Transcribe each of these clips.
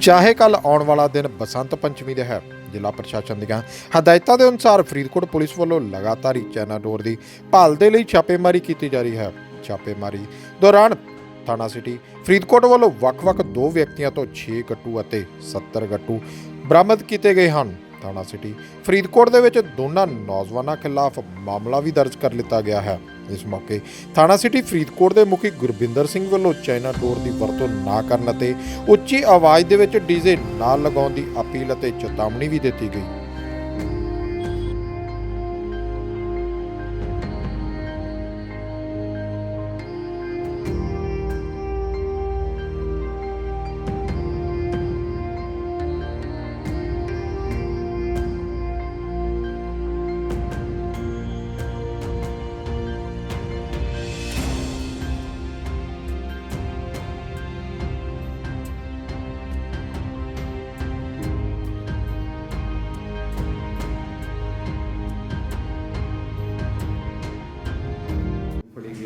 ਚਾਹੇ ਕੱਲ ਆਉਣ ਵਾਲਾ ਦਿਨ ਬਸੰਤ ਪੰਚਮੀ ਦਾ ਹੈ, ਜ਼ਿਲ੍ਹਾ ਪ੍ਰਸ਼ਾਸਨ ਦੀਆਂ ਹਦਾਇਤਾਂ ਦੇ ਅਨੁਸਾਰ ਫਰੀਦਕੋਟ ਪੁਲਿਸ ਵੱਲੋਂ ਲਗਾਤਾਰ ਹੀ ਚੈਨਾ ਡੋਰ ਦੀ ਭਾਲ ਦੇ ਲਈ ਛਾਪੇਮਾਰੀ ਕੀਤੀ ਜਾ ਰਹੀ ਹੈ। ਛਾਪੇਮਾਰੀ ਦੌਰਾਨ ਥਾਣਾ ਸਿਟੀ ਫਰੀਦਕੋਟ ਵੱਲੋਂ ਵੱਖ-ਵੱਖ ਦੋ ਵਿਅਕਤੀਆਂ ਤੋਂ 6 ਗੱਟੂ ਅਤੇ 70 ਗੱਟੂ ਬਰਾਮਦ ਕੀਤੇ ਗਏ ਹਨ। ਥਾਣਾ ਸਿਟੀ। ਫਰੀਦਕੋਟ ਦੇ ਵਿੱਚ ਦੋਨਾਂ ਨੌਜਵਾਨਾਂ ਖਿਲਾਫ ਮਾਮਲਾ ਵੀ ਦਰਜ ਕਰ ਲਿੱਤਾ ਗਿਆ ਹੈ। ਇਸ ਮੌਕੇ ਥਾਣਾ ਸਿਟੀ ਫਰੀਦਕੋਟ ਦੇ ਮੁਖੀ ਗੁਰਬਿੰਦਰ ਸਿੰਘ ਵੱਲੋਂ ਚਾਈਨਾ ਡੋਰ ਦੀ ਵਰਤੋਂ ਨਾ ਕਰਨ ਅਤੇ ਉੱਚੀ ਆਵਾਜ਼ ਦੇ ਵਿੱਚ ਡੀਜ਼ੇ ਨਾ ਲਗਾਉਣ ਦੀ ਅਪੀਲ ਅਤੇ ਚੇਤਾਵਨੀ ਵੀ ਦਿੱਤੀ ਗਈ।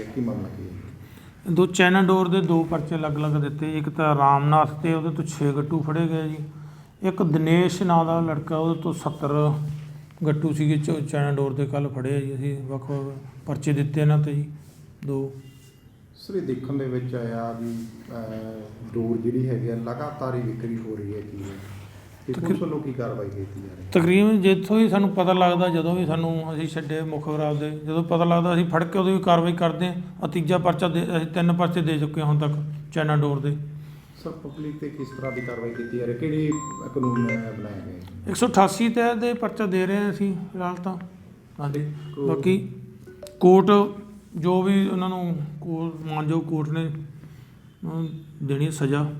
ਹੈ, ਕੀ ਮਾਮਲਾ ਕੀ ਹੈ? ਦੋ ਚਾਈਨਾ ਡੋਰ ਦੇ ਦੋ ਪਰਚੇ ਅਲੱਗ-ਅਲੱਗ ਦਿੱਤੇ। ਇੱਕ ਤਾਂ ਰਾਮਨਾਥ ਤੇ ਉਹਦੇ ਤੋਂ 6 ਗੱਟੂ ਫੜੇ ਗਏ ਜੀ। ਇੱਕ ਦਿਨੇਸ਼ ਨਾਂ ਦਾ ਲੜਕਾ ਉਹਦੇ ਤੋਂ 70 ਗੱਟੂ ਸੀਗੇ ਚ- ਚਾਈਨਾ ਡੋਰ ਦੇ ਕੱਲ ਫੜੇ ਜੀ ਅਸੀਂ। ਵੱਖ ਵੱਖ ਪਰਚੇ ਦਿੱਤੇ ਇਹਨਾਂ ਤੇ ਜੀ ਦੋ। ਸਰ ਇਹ ਦੇਖਣ ਦੇ ਵਿੱਚ ਆਇਆ ਵੀ ਅਹ, ਡੋਰ ਜਿਹੜੀ ਹੈਗੀ ਆ ਲਗਾਤਾਰ ਹੀ ਵਿਕਰੀ ਹੋ ਰਹੀ ਹੈ ਕੀ ਹੈ ਤੇ ਪੁਲਿਸ ਵੱਲੋਂ ਕੀ ਕਾਰਵਾਈ ਕੀਤੀ ਜਾ ਰਹੀ ਹੈ? ਤਕਰੀਬਨ ਜਿੱਥੋਂ ਹੀ ਸਾਨੂੰ ਪਤਾ ਲੱਗਦਾ ਜਦੋਂ ਵੀ ਸਾਨੂੰ ਅਸੀਂ ਛੱਡੇ ਮੁਖਬਰਾਂ ਦੇ ਜਦੋਂ ਪਤਾ ਲੱਗਦਾ ਅਸੀਂ ਫੜ ਕੇ ਵੀ ਕਾਰਵਾਈ ਕਰਦੇ ਹਾਂ ਤੀਜਾ ਪਰਚਾ ਦੇ ਅਸੀਂ ਤਿੰਨ ਪਰਚੇ ਦੇ ਚੁੱਕੇ ਹਾਂ ਹੁਣ ਤੱਕ ਚਾਈਨਾ ਡੋਰ ਦੇ। ਸਰ ਪਬਲਿਕ ਤੇ ਕਿਸ ਤਰ੍ਹਾਂ ਦੀ ਕਾਰਵਾਈ ਕੀਤੀ ਜਾ ਰਹੀ ਹੈ? ਕਿਹੜੀ ਕਾਨੂੰਨ ਅਹ, ਗਿਆ ਹੈ 188 ਤਹਿਤ ਦੇ ਪਰਚਾ ਦੇ ਰਹੇ ਹਾਂ ਅਸੀਂ ਫਿਲਹਾਲ ਤਾਂ। ਹਾਂਜੀ। ਕੋ- ਬਾਕੀ ਕੋਰਟ ਜੋ ਵੀ ਉਹਨਾਂ ਨੂੰ ਕੋਰਟ ਮਾਨਜੋ ਕੋਰਟ ਨੇ ਉਹਨਾਂ ਨੂੰ ਦੇਣੀ ਹੈ ਸਜ਼ਾ।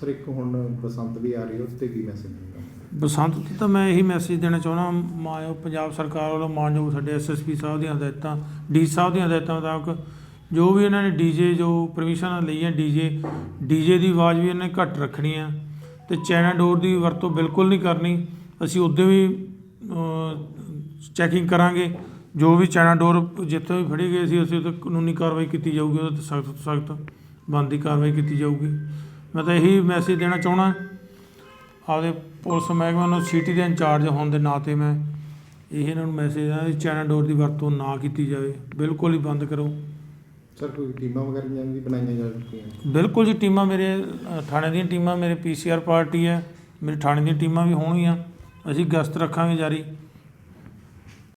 ਸਰ, ਇੱਕ ਹੁਣ ਬਸੰਤ ਵੀ ਆ ਰਹੀ ਹੈ, ਉਸ ਤੇ ਕੀ ਮੈਸੇਜ ਦੇਗਾ ਬਸੰਤ ਤੇ ਤਾਂ ਮੈਂ ਇਹੀ ਮੈਸੇਜ ਦੇਣਾ ਚਾਹੁੰਦਾ ਮਾਨਯੋਗ ਪੰਜਾਬ ਸਰਕਾਰ ਵੱਲੋਂ ਮਾਨਯੋਗ ਸਾਡੇ ਐਸਐਸਪੀ ਸਾਹਿਬ ਦੀਆਂ ਹਦਾਇਤਾਂ ਡੀ ਸਾਹਿਬ ਦੀਆਂ ਹਦਾਇਤਾਂ ਮੁਤਾਬਕ ਜੋ ਵੀ ਇਹਨਾਂ ਨੇ ਡੀਜੇ ਜੋ ਪਰਮਿਸ਼ਨ ਲਈ ਹੈ ਡੀਜੇ ਡੀਜੇ ਦੀ ਆਵਾਜ਼ ਵੀ ਇਹਨਾਂ ਨੇ ਘੱਟ ਰੱਖਣੀ ਆ ਤੇ ਚਾਈਨਾ ਡੋਰ ਦੀ ਵਰਤੋਂ ਬਿਲਕੁਲ ਨਹੀਂ ਕਰਨੀ। ਅਸੀਂ ਉਦੋਂ ਵੀ ਚੈਕਿੰਗ ਕਰਾਂਗੇ। ਜੋ ਵੀ ਚੈਨਾ ਡੋਰ ਜਿੱਥੇ ਵੀ ਫੜੀ ਗਈ ਸੀ, ਅਸੀਂ ਉੱਥੇ ਕਾਨੂੰਨੀ ਕਾਰਵਾਈ ਕੀਤੀ ਜਾਊਗੀ, ਉਹਦੇ ਤੇ ਸਖਤ ਤੋਂ ਸਖਤ ਬਣਦੀ ਕਾਰਵਾਈ ਕੀਤੀ ਜਾਊਗੀ। ਮੈਂ ਤਾਂ ਇਹੀ ਮੈਸੇਜ ਦੇਣਾ ਚਾਹੁੰਦਾ। ਆਪਦੇ ਪੁਲਿਸ ਮਹਿਕਮੇ ਨੂੰ ਸਿਟੀ ਦੇ ਇੰਚਾਰਜ ਹੋਣ ਦੇ ਨਾਤੇ ਮੈਂ ਇਹ ਇਹਨਾਂ ਨੂੰ ਮੈਸੇਜ ਆ ਚਾਈਨਾ ਡੋਰ ਦੀ ਵਰਤੋਂ ਨਾ ਕੀਤੀ ਜਾਵੇ। ਬਿਲਕੁਲ ਹੀ ਬੰਦ ਕਰੋ। ਸਰ ਕੋਈ ਟੀਮਾਂ ਵਗੈਰਾ ਵੀ ਬਣਾਈਆਂ ਜਾ ਚੁੱਕੀਆਂ ਬਿਲਕੁਲ ਜੀ ਟੀਮਾਂ ਮੇਰੇ ਅ, ਥਾਣੇ ਦੀਆਂ ਟੀਮਾਂ ਮੇਰੇ ਪੀਸੀਆਰ ਪਾਰਟੀ ਹੈ ਮੇਰੇ ਥਾਣੇ ਦੀਆਂ ਟੀਮਾਂ ਵੀ ਹੋਣਗੀਆਂ। ਅਸੀਂ ਗਸ਼ਤ ਰੱਖਾਂਗੇ ਜਾਰੀ।